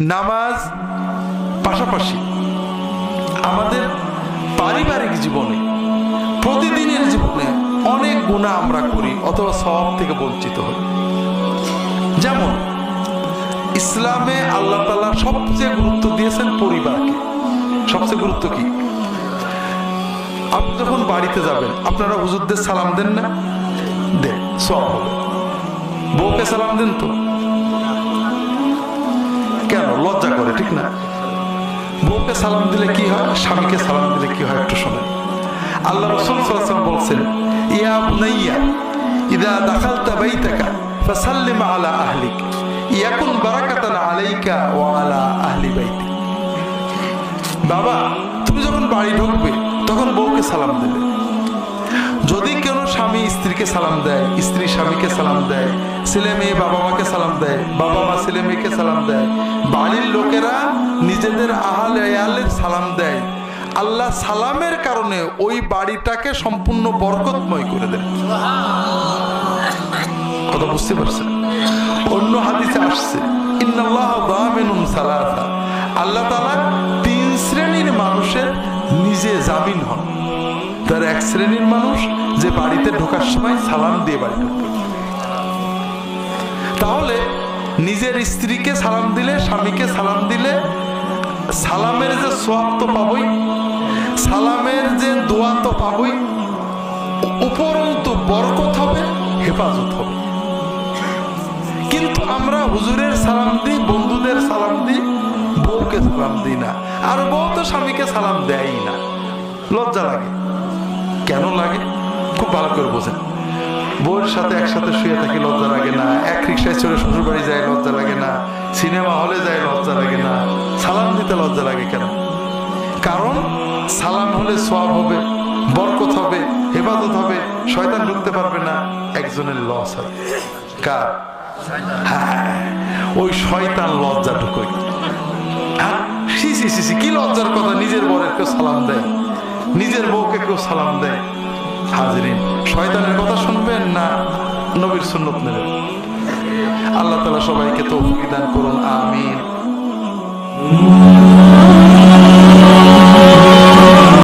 নামাজ পাশাপাশি আমাদের পারিবারিক জীবনে, প্রতিদিনের জীবনে অনেক গুণা আমরা করি, অথবা সব থেকে বঞ্চিত হই। যেমন, ইসলামে আল্লাহ তালা সবচেয়ে গুরুত্ব দিয়েছেন পরিবারকে। সবচেয়ে গুরুত্ব কি? আপনি যখন বাড়িতে যাবেন, আপনারা হুজুরদের সালাম দেন না? দেন সব হবে। বউকে সালাম দেন তো? ঠিক না? বউকে সালাম দিলে কি হয়? স্বামীকে সালাম দিলে কি হয়? একটু শোনেন। আল্লাহ রসুল বলছেন, ইয়া বুনাইয়া, ইদা আলা আহলিক, ইয়াকুন বারাকাতান আলাইকা আলা আহলি বাবা, তুমি যখন বাড়ি ঢুকবে, তখন বউকে সালাম দেবে। যদি কোনো স্ত্রীকে সালাম দেয়, স্ত্রী স্বামীকে সালাম দেয়, ছেলে মেয়ে বাবা মাকে সালাম দেয়, বাবা মা ছেলে মেয়েকে সালাম দেয়। বাড়ির লোকেরা নিজেদের আহাল আয়ালের সালাম দেয়। আল্লাহ সালামের কারণে ওই বাড়িটাকে সম্পূর্ণ বরকতময় করে দেন কথা বুঝতে পারছেন? অন্য হাদিসে আসছে আল্লাহ তাআলা শ্রেণির মানুষ যে বাড়িতে ঢোকার সময় সালাম দিয়ে বাড়ি তাহলে নিজের স্ত্রীকে সালাম দিলে, স্বামীকে সালাম দিলে সালামের যে সোয়াব তো পাবই, সালামের যে দোয়া তো পাবই, উপরন্তু বরকত হবে, হেফাজত হবে। কিন্তু আমরা হুজুরের সালাম দিই, বন্ধুদের সালাম দিই, বউকে সালাম দিই না। আর বউ তো স্বামীকে সালাম দেয়ই না। লজ্জা লাগে। কেন লাগে? খুব ভালো করে বোঝেন। বউয়ের সাথে একসাথে শুয়ে থাকি লজ্জা লাগে না। এক রিক্সায় চড়ে শ্বশুর বাড়ি যায় লজ্জা লাগে না। সিনেমা হলে যায় লজ্জা লাগে না। সালাম দিতে লজ্জা লাগে কেন? কারণ সালাম হলে সব হবে বরকত হবে হেফাজত হবে শয়তান ঢুকতে পারবে না একজনের লস হবে কার? হ্যাঁ, ওই শয়তান লজ্জা ঢুকোই হ্যাঁ সি সি কি লজ্জার কথা? নিজের বরের সালাম দেয়। নিজের বউকে কেউ সালাম দেয়। হাজরিন, শয়তানের কথা শুনবেন না নবীর সুন্নত নেবেন। আল্লাহ তালা সবাইকে তো দান করুন, আমিন।